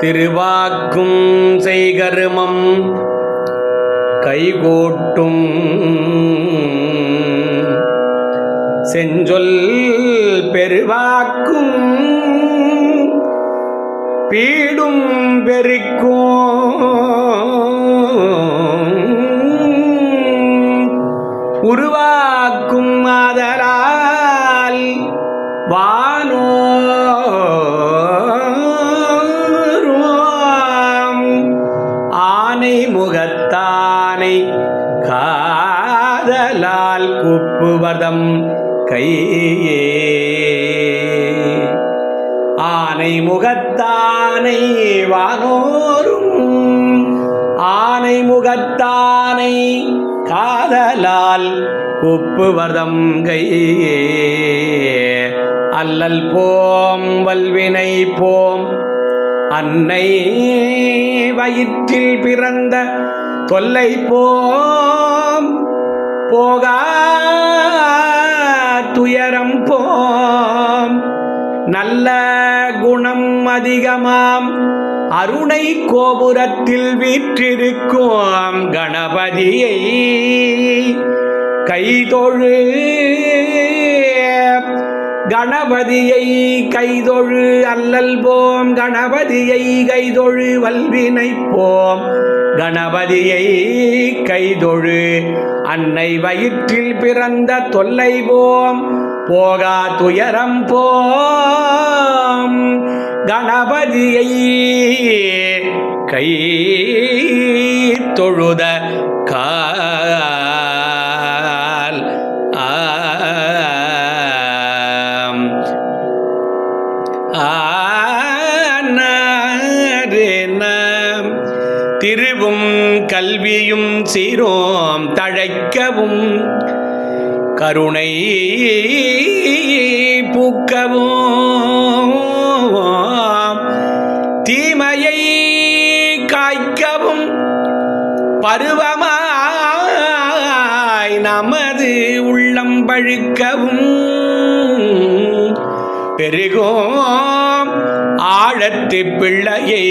திருவாக்கும் செய்கருமம் கைகோட்டும் செஞ்சொல் பெருவாக்கும் பீடும் பெருக்கும் உருவாக்கும் ஆதரால் வானோ முகத்தானை காதலால் குப்புவதம் கையே. ஆனை முகத்தானை வானோரும் ஆனை முகத்தானை காதலால் குப்புவதம் கையே. அல்லல் போம் வல்வினை போம் அன்னை வயிற்றில் பிறந்த தொல்லை போம். போகா துயரம் போம். நல்ல குணம் அதிகமாம். அருணை கோபுரத்தில் வீற்றிருக்கும். கணபதியை கைதொழு கணபதியை கைதொழு அல்லல் போம். கணபதியை கைதொழு வல்வினை போம் கணபதியை கைதொழு அன்னை வயிற்றில் பிறந்த தொல்லை போம். போகா துயரம் போம். கணபதியை கை தொழுத கா கல்வியும் சீரோம் தழைக்கவும் கருணை பூக்கவும் தீமையை காய்க்கவும் பருவமாய் நமது உள்ளம் பழுக்கவும் பெருகும் ஆழத்து பிள்ளையே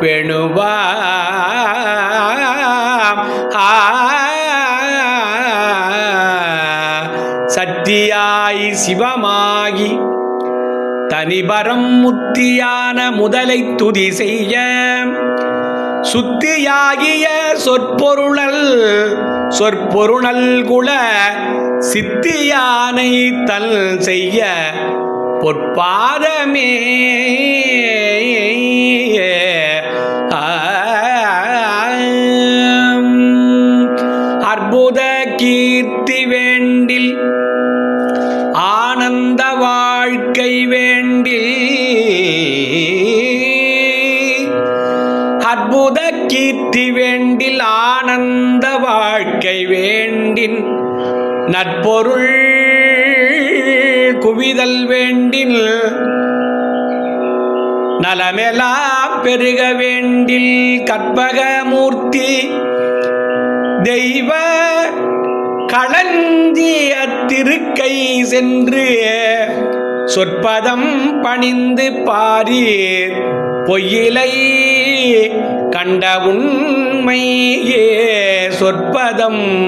பெணுவாம். ஆ. சத்தியாய் சிவமாகி தனிபரம் முத்தியான முதலை துதி செய்ய சுத்தியாகிய சொற்பொருளல் சொற்பொருணல் குல சித்தியானை தல் செய்ய பொற்பாதமே கை வேண்டில் அற்புத கீர்த்தி வேண்டில் ஆனந்த வாழ்க்கை வேண்டின் நற்பொருள் குவிதல் வேண்டில் நலமெலாம் பெருக வேண்டில் கற்பகமூர்த்தி தெய்வ களஞ்சிய திருக்கை சென்று சொற்பதம் பணிந்து பாரீர். பொய்யிலை கண்ட உண்மையே. சொற்பதம்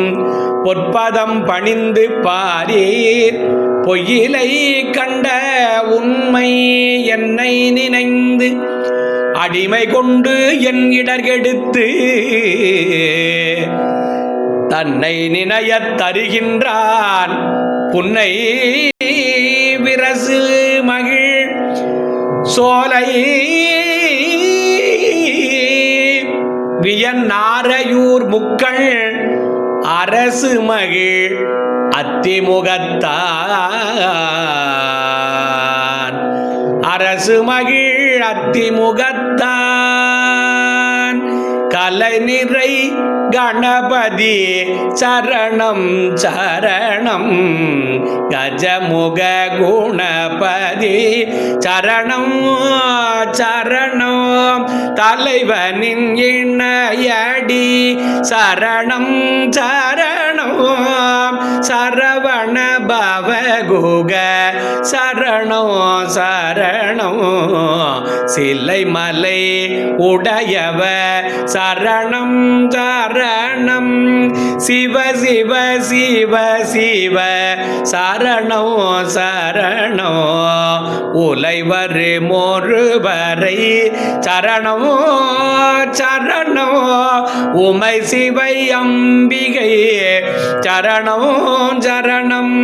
பொற்பதம் பணிந்து பாரீர். பொய்யிலை கண்ட உண்மை என்னை நினைந்து அடிமை கொண்டு என் இடர்கெடுத்து தன்னை நினையத் தருகின்றான். புன்னை அரசு மகிழ் சோலை. வியன் நாரையூர் முக்கள் அரசு மகிழ் அத்திமுகத்தான். அரசு மகிழ் அத்திமுகத்தான். கலை நிறை கணபதி சரணம் சரணம். கஜமுக குணபதி சரணம் சரணம். தலைவனின் இணையடி சரணம் சரணம். சரவண பவகுக. சரணம் சரணம் சிலை மலை உடையவ. சரணம் சரணம். சிவ சிவ சிவ சிவ. சரணோ சரணோ உலைவர் மோருவரை சரணோ சரணோ உமை சிவை அம்பிகை சரணோ சரணம்.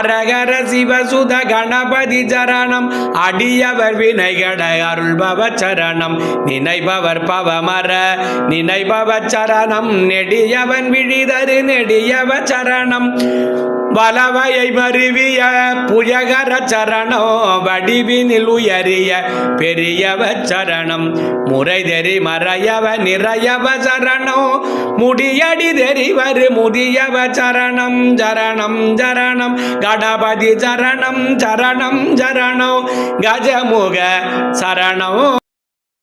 அரகர சிவசுத கணபதி சரணம். அடியவர் வினைகட அருள்பவ சரணம். நினைபவர் பவமர நினைபவ சரணம். நெடியவன் விழிதரு நெடியவ சரணம். வலவையை மருவிய புயகர சரணோ வடிவினில் உயரிய பெரியவ சரணம். முறை தெரி மறையவ நிறையவ சரணோ முடியடி தெரிவரு முதியவ சரணம். சரணம் சரணம் கணபதி சரணம் சரணம் சரணோ கஜமுக சரணோ